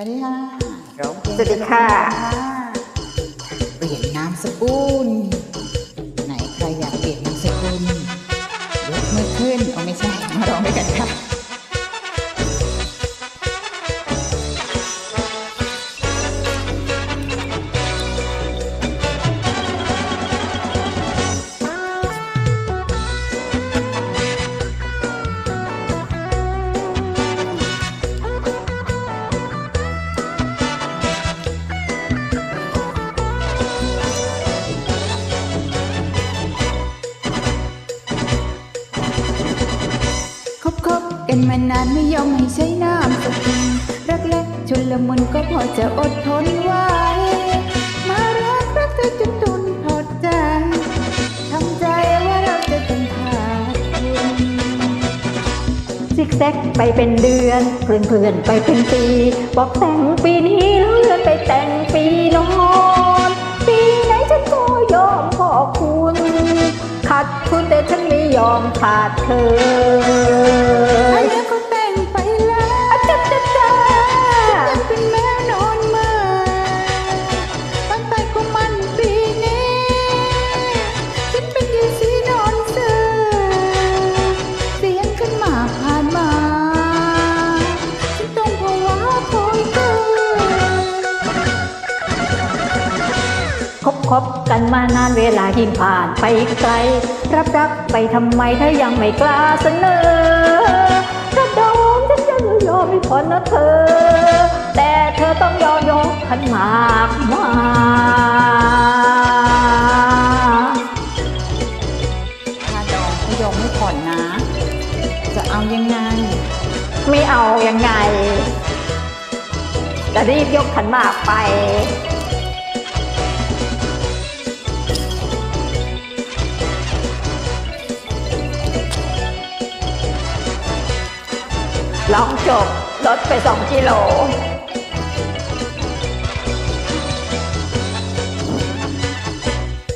วัสดีค่ะร้องเพลงสวัสดีค่ะ เปลี่ยนนามสกุล ไหนใครอยากเปลี่ยนนามสกุลยกมือขึ้นเอาไม่ใช่ มาร้องด้วยกันครับ นานไม่ยอมให้ใช้นามสกุลรักเล็กชนละมุนก็พอจะอดทนไว้ มารักรักเธอจนตุนพอใจทำใจว่าเราจะเป็นขาดทุนซิกแซกไปเป็นเดือนเพื่อนเพื่อนๆไปเป็นปี บอกแต่งปีนี้แล้วเลื่อนไปแต่งปีนอนปีไหนฉันก็ยอมขอบคุณขาดทุนแต่ฉันไม่ยอมขาดเธอ บคบกันมานานเวลายิ่งผ่านไปไกล รับรักไปทำไมถ้ายังไม่กล้าเสนอถ้าโดนฉันจะยอมไม่พอนะเธอ แต่เธอต้องยอมยกขันหมากมาถ้าดองก็ยอมไม่ผ่อนนะ จะเอายังไง ไม่เอายังไงจะรีบยกขันหมากไป ลองจบลดไปสองกิโล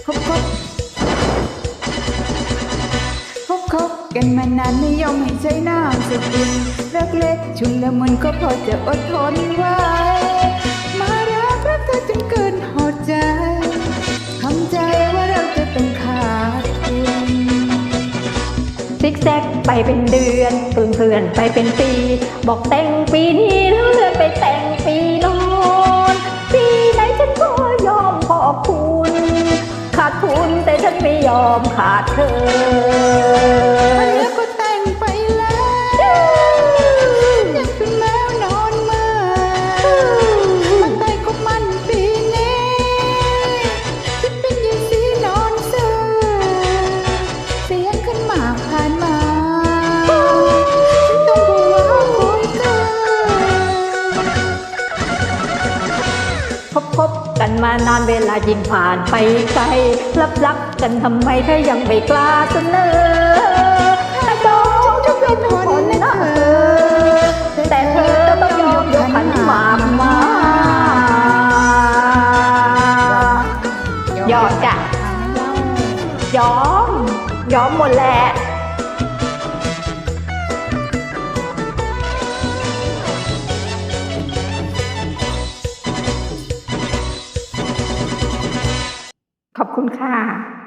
คบคบคบคบกันมานานไม่ยอมให้ใช้น้ำสกุลรักเล็กชุนละมุนก็พอจะอดทนไว้ ซิกแซกไปเป็นเดือนเพื่อนเพื่อนไปเป็นปี บอกแต่งปีนี้แล้วเลื่อนไปแต่งปีนอนปีไหนฉันก็ยอมขอบคุณ ขาดทุนแต่ฉันไม่ยอมขาดเธอ มานานเวลายิ่งผ่านไปไกลรับรักกันทำไมถ้ายังไม่กล้าเสนอถ้องจะเป็นคนนะเธอแต่เธอต้องยอมยกขันหมากมายอมจ้ะยอมยอมหมดแหละ Là